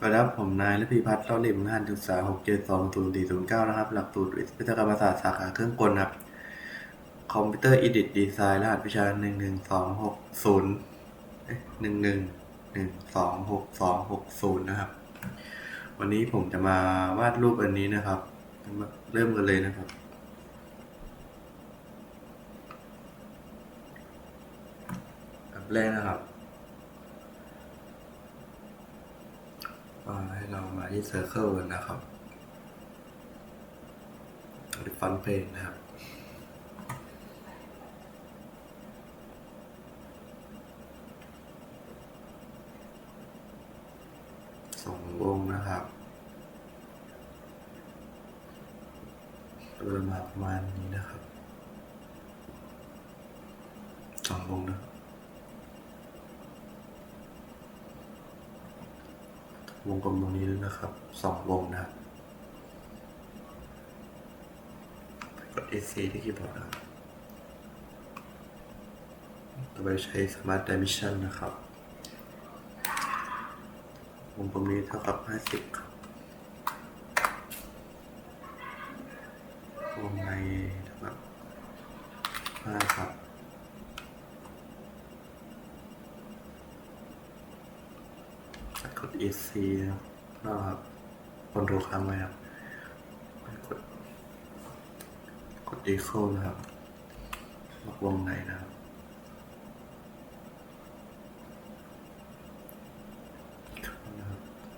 สวัสดีครับผมนายและพิพัฒน์เล่าหลิมงานศึกษา6 7 2 0 4 0 9นะครับ หลักสูตรวิศวกรรมศาสตร์สาขาเครื่องกลครับ คอมพิวเตอร์อิดิทดีไซน์รหัสวิชา1 1 2 6 0เอ๊ะ1 1 1 2 6 2 6 0นะครับ วันนี้ผมจะมาวาดรูปอันนี้นะครับ เริ่มกันเลยนะครับแบบแรกนะครับ ก็ให้เรามาที่ Circle กันนะครับหรือฟันเพลงนะครับสองวงนะครับโดยมาประมาณนี้นะครับสองวงนะครับ วงกลมตรงนี้ด้วยนะครับสองวงนะครับกด AC ที่คีย์บอร์ดครับต่อไปใช้ Smart Dimension นะครับ วงกลมนี้เท่ากับ 50 ครับวงในเท่ากับ5ครับ กด EC นะครับก็คนโทรค้างไว้ครับกดกด Echo นะครับล็อกวงในนนะครับ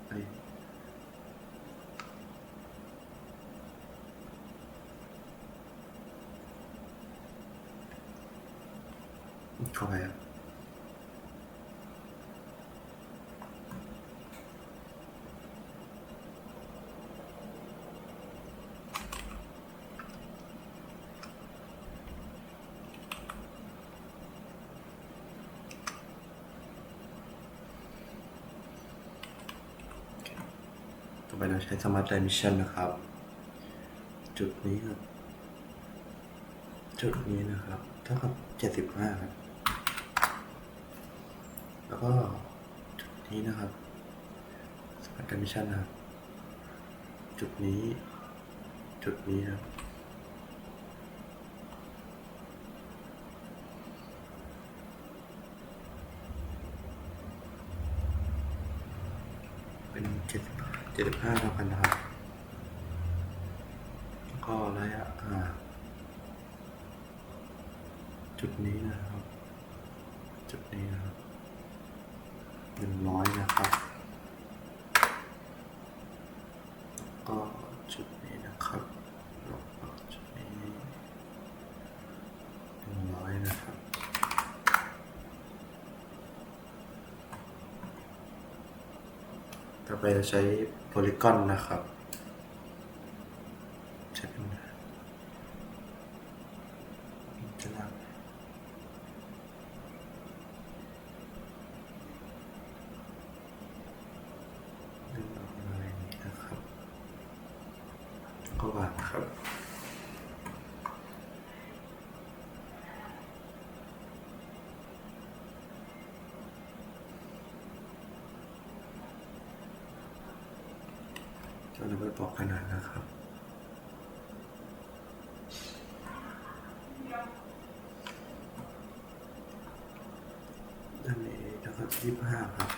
เอ้ยเข้าไปครับ ต่อ ไปเราใช้ Smart Dimension นะครับ จุดนี้ครับ จุดนี้นะครับ เท่ากับ75ครับ แล้วก็จุดนี้นะครับ Smart Dimension นะครับ จุดนี้ จุดนี้ครับเป็นเจ็ด จ็ดสิบห้าเท่ากันนะครับก็ระยะห่างจุดนี้นะครับ จุดนี้นะครับหนึ่งร้อยนะครับ แล้วก็จุดนี้นะครับแล้วก็จุดนี้หนึ่งร้อยนะครับ ต่อไปเราใช้โพลิกอนนะครับใช้เป็นจะลากดึงออกมาอย่างนี้นะครับ ก็วางครับ เราจะไปบอกขนาดนะครับด้านนี้นะครับยี่ห้าครับ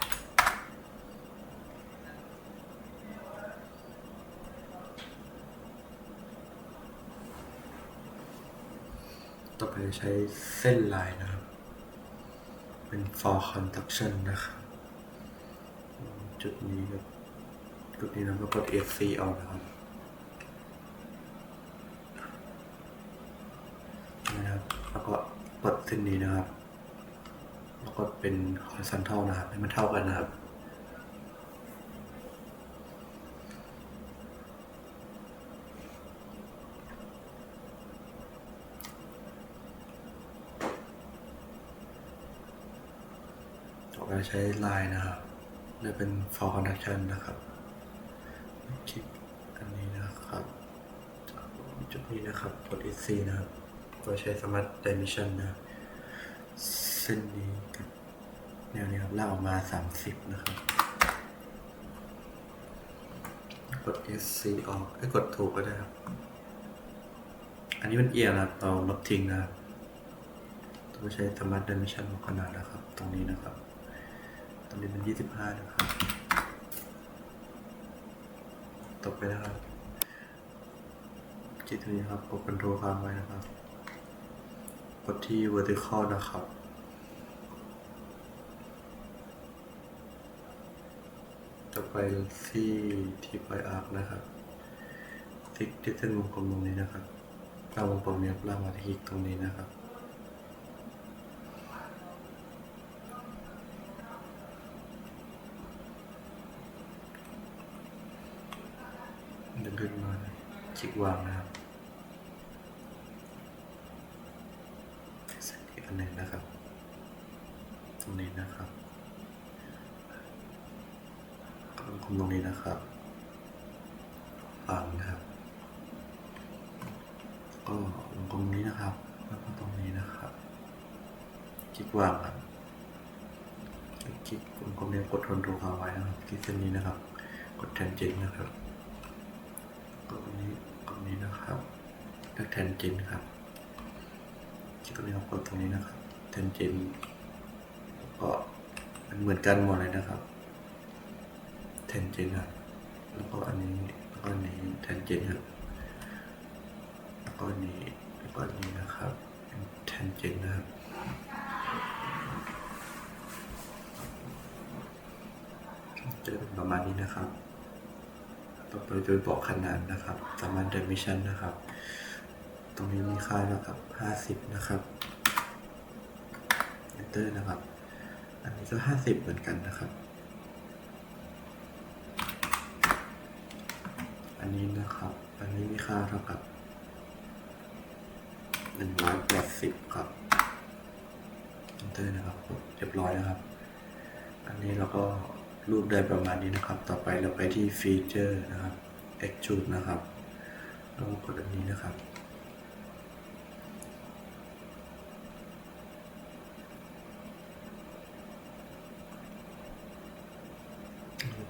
ต่อไปใช้เส้นลายนะครับ เป็น for construction นะครับ จุดนี้ครับ จุดนี้เราก็กด FC เอานะครับนะครับ แล้วก็กดเส้นนี้นะครับ แล้วก็เป็น horizontal นะครับ ให้มันเท่ากันนะครับต่อไปใช้ลายนะครับจะเป็น for conduction นะครับ คลิกอันนี้นะครับจากจุดนี้นะครับกด EC นะครับก็ใช้ Smart Dimension นะเส้นนี้กับแนวนี้ครับลากออกมา 30 นะครับ กด SC ออกไอ้กดถูกก็ได้ครับ อันนี้มันเอียงนะเราลบทิ้งนะครับต้องใช้ธรรมะเดมิชันขนาดนะครับ ตรงนี้นะครับ ตรงนี้มันยี่สิบห้านะครับ ตกไปนะครับที่ตรงนี้ครับกด Ctrl ค้างไว้นะครับ กดที่ vertical นะครับต่อไปที่ที่ปลายอาร์คนะครับติ๊กที่เส้นวงกลมตรงนี้นะครับเราวงกลมเนี้ยเรามาที่คลิกตรงนี้นะครับ ดึงขึ้นมา คลิกวางนะครับเส้นอีกอันหนึ่งนะครับ ตรงนี้นะครับกลมตรงนี้นะครับฝังนะครับก็วงกลมนี้นะครับ แล้วก็ตรงนี้นะครับคลิกวางครับคลิกวงกลมนี้กดทนตัวค้างไว้นะครับคลิกเส้นนี้นะครับ กดแทนเจนนะครับกดตรงนี้กดตรง นี้นะครับเลือกแทนเจนครับคลิกตรงนี้ครับกดตรงนี้นะครับแทนเจนก็มันเหมือนกันหมดเลยนะครับแทนเจนครับแล้วก็อันนี้แล้วก็อันนี้แทนเจนครับแล้วก็อันนี้แล้วก็อันนี้นะครับแทนเจนนะครับจะเป็นประมาณนี้นะครับ ต่อไปโดยบอกขนาดนะครับสามัญเดมิชันนะครับ ตรงนี้มีค่านะครับห้าสิบนะครับ enter นะครับ อันนี้ก็ห้าสิบเหมือนกันนะครับ อันนี้นะครับ อันนี้มีค่าเท่ากับหนึ่งร้อยแปดสิบครับ enter นะครับเรียบร้อยนะครับ อันนี้เราก็ รูปได้ประมาณนี้นะครับ ต่อไปเราไปที่ฟีเจอร์นะครับ extrude นะครับเรากดอันนี้นะครับ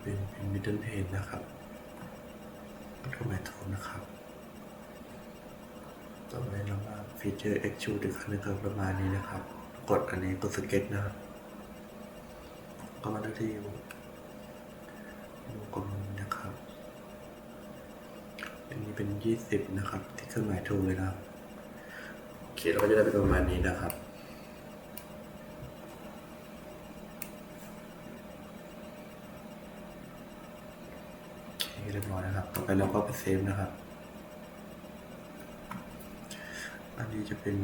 เป็นเป็น middle pane นะครับกดเข้าไปทูนะครับ ต่อไปเรามาฟีเจอร์ extrude อีกครั้งนึงครับประมาณนี้นะครับ กดอันนี้กดสเก็ตนะครับก็มาที่ วงกลมนี้นะครับอันนี้เป็นยี่สิบนะครับ ที่เครื่องหมายถูกเลยนะครับโอเคเราก็จะได้เป็นประมาณนี้นะครับโอเคเรียบร้อยนะครับ ต่อไปเราก็ไปเซฟนะครับ อันนี้จะเป็น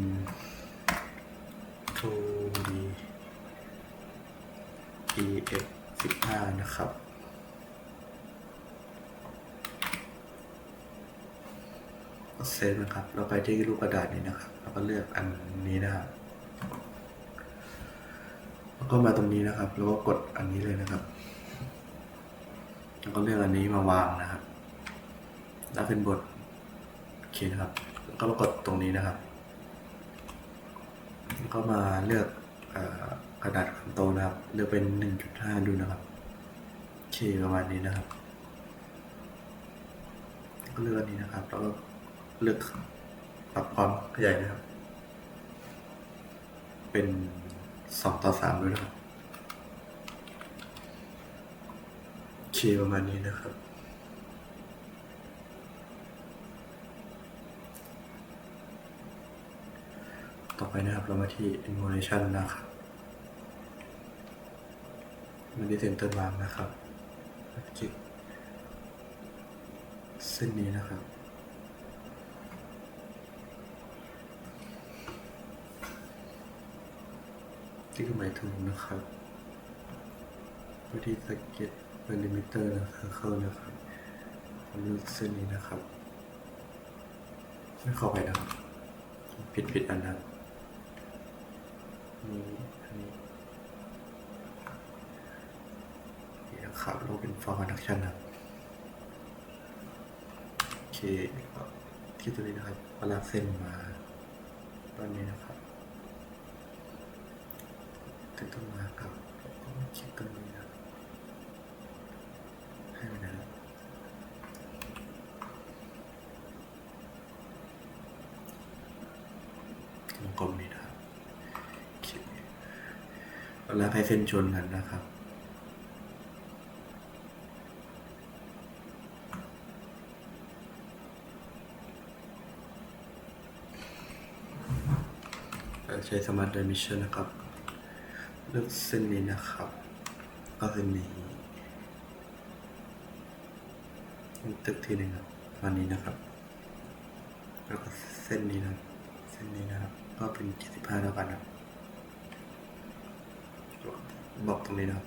2D EX 15 นะครับ เซฟนะครับ เราไปที่รูปกระดาษนี้นะครับ แล้วก็เลือกอันนี้นะครับ แล้วก็มาตรงนี้นะครับ แล้วก็กดอันนี้เลยนะครับ แล้วก็เลือกอันนี้มาวางนะครับ แล้วเป็นบทโอเคนะครับ แล้วก็มากดตรงนี้นะครับ แล้วก็มาเลือกอกระดาษคำโตนะครับ เลือกเป็น 1.5 ดูนะครับโอเคประมาณนี้นะครับ ก็เลือกอันนี้นะครับ แล้วก็ เลือกปรับความขยายนะครับ เป็น2ต่อ3ด้วยนะครับโอเคประมาณนี้นะครับ ต่อไปนะครับเรามาที่ Emulation นะครับมาที่ Center Mark นะครับคลิกเส้นนี้นะครับ ที่หมายถึงนะครับไปที่สเก็ตเป็นลิมิเตอร์นะเคิลนะครับผมเลือกเส้นนี้นะครับไม่เข้าไปนะครับผิดผิดอันนะครับนี่อันนี้นี่นะครับเราเป็น for production นะโอเคที่ตัวนี้นะครับก็ลากเส้นมาตอนนี้นะครับ ถึงต้องมาเกับก็มาคิดตรงนี้นะให้มันนะวงกลมนี่นะคิดแล้วให้เส้นชนกันนะครับใช้สมาร์ทเดมิชชั่นนะครับ เลือกเส้นนี้นะครับ ก็เส้นนี้ตึกทีหนึ่งครับวันนี้นะครับ แล้วก็เส้นนี้นะเส้นนี้นะครับ ก็เป็น75แล้วกันนะบบอกตรงนี้นะครับ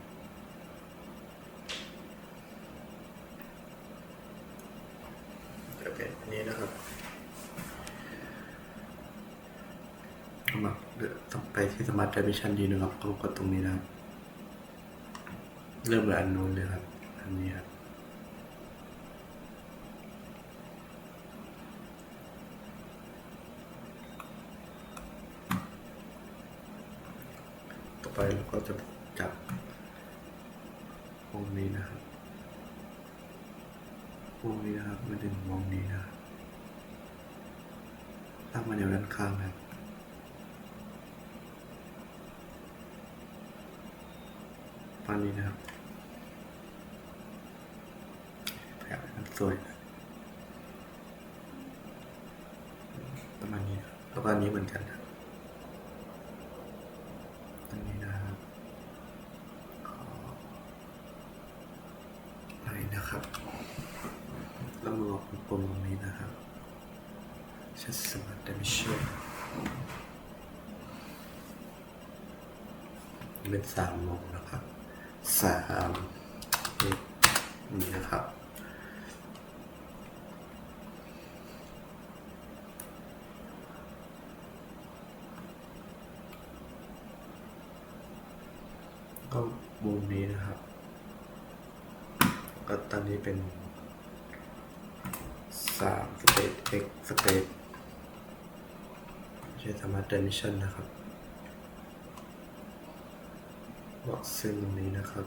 โอเคอันนี้นะครับ มาเลือกต้องไปที่ Smart Dimension ดีนะครับก็กดตรงนี้นะครับ เริ่มเลยอันนู้นเลยครับ อันนี้ครับต่อไปเราก็จะจับวงนี้นะครับวงนี้นะครับมาดึงวงนี้นะครับลากมาแนวด้านข้างนะครับ อนนี้นะครับแบบมันสวยประมาณนี้นะครับแล้วก็อันนี้เหมือนกันอันนี้นะครับขอไปนะครับแล้วมือออกกลมตรงนี้นะครับชัดสมัติดิมิชนเป็นสามโมงนะครับ สามนี่นะครับก็มุมนี้นะครับ ก็ตอนนี้เป็นสามสเตท x สเตทใช้สมาร์ทเดมิชันนะครับ บอกเส้นตรงนี้นะครับ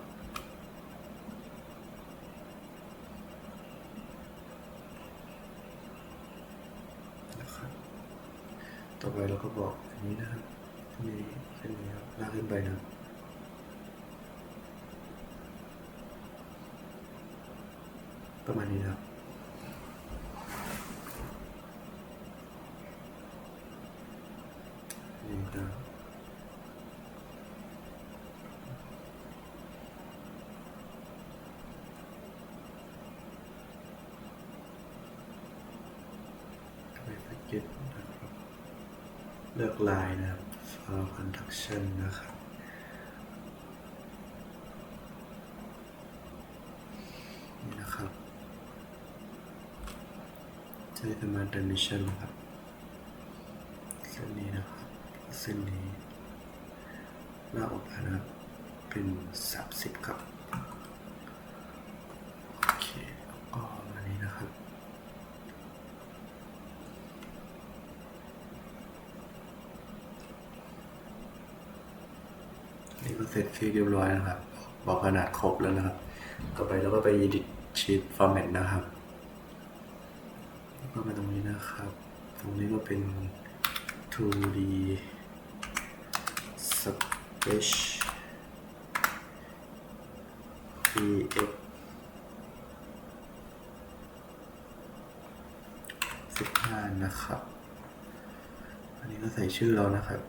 นะครับ ต่อไปเราก็บอกอันนี้นะครับนี่เส้นนี้ครับลากขึ้นไปนะประมาณนี้นะครับ นี่ครับ ไม่สเก็ตนะครับ เลือกลายนะครับ file construction นะครับ นี่นะครับใช้สมาร์ทดิมิชันนะครับเส้นนี้นะครับเส้นนี้ลากออกมานะครับ เป็นสามสิบครับ ก็เสร็จที่เรียบร้อยนะครับ บอกขนาดครบแล้วนะครับ ต่อไปเราก็ไป edit sheet format นะครับก็มาตรงนี้นะครับ ตรงนี้ก็เป็น 2D sketch px 15 นะครับ อันนี้ก็ใส่ชื่อเรานะครับ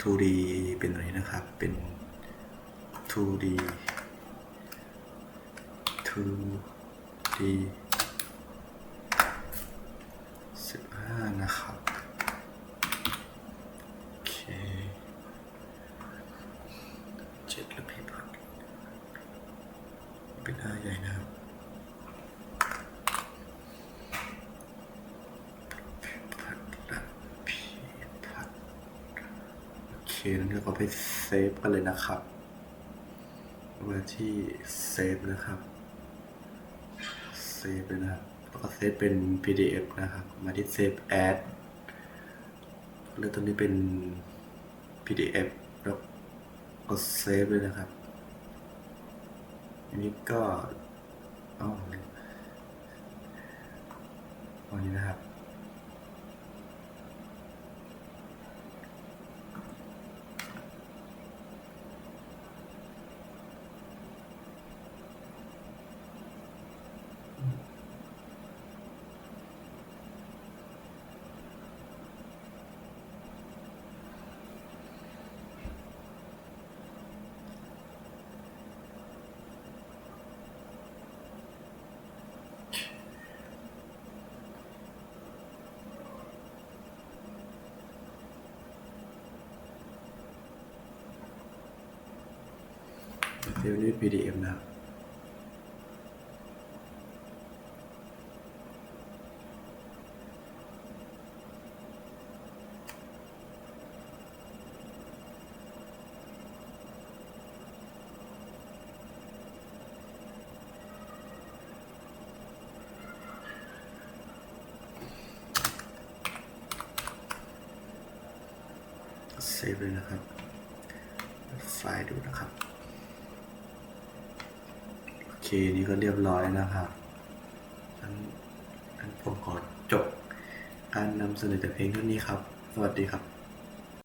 2D เป็นตัวนนะครับ เป็น 2D 2D 15 นะครับ แล้วเดี๋ยวเราไปเซฟกันเลยนะครับมาที่เซฟนะครับเซฟเลยนะครับแล้วก็เซฟเป็น PDF นะครับ มาที่เซฟแอดเลือกตัวนี้เป็น PDF แล้วกดเซฟเลยนะครับอันนี้ก็อ๋อลืมอันนี้นะครับ เซฟนี่ PDF นะครับเซฟเลยนะครับ ไฟล์ดูนะครับ นี่ก็เรียบร้อยนะครับงั้นงั้นผมขอจบการนำเสนอแต่เพียงเท่านี้ครับ สวัสดีครับ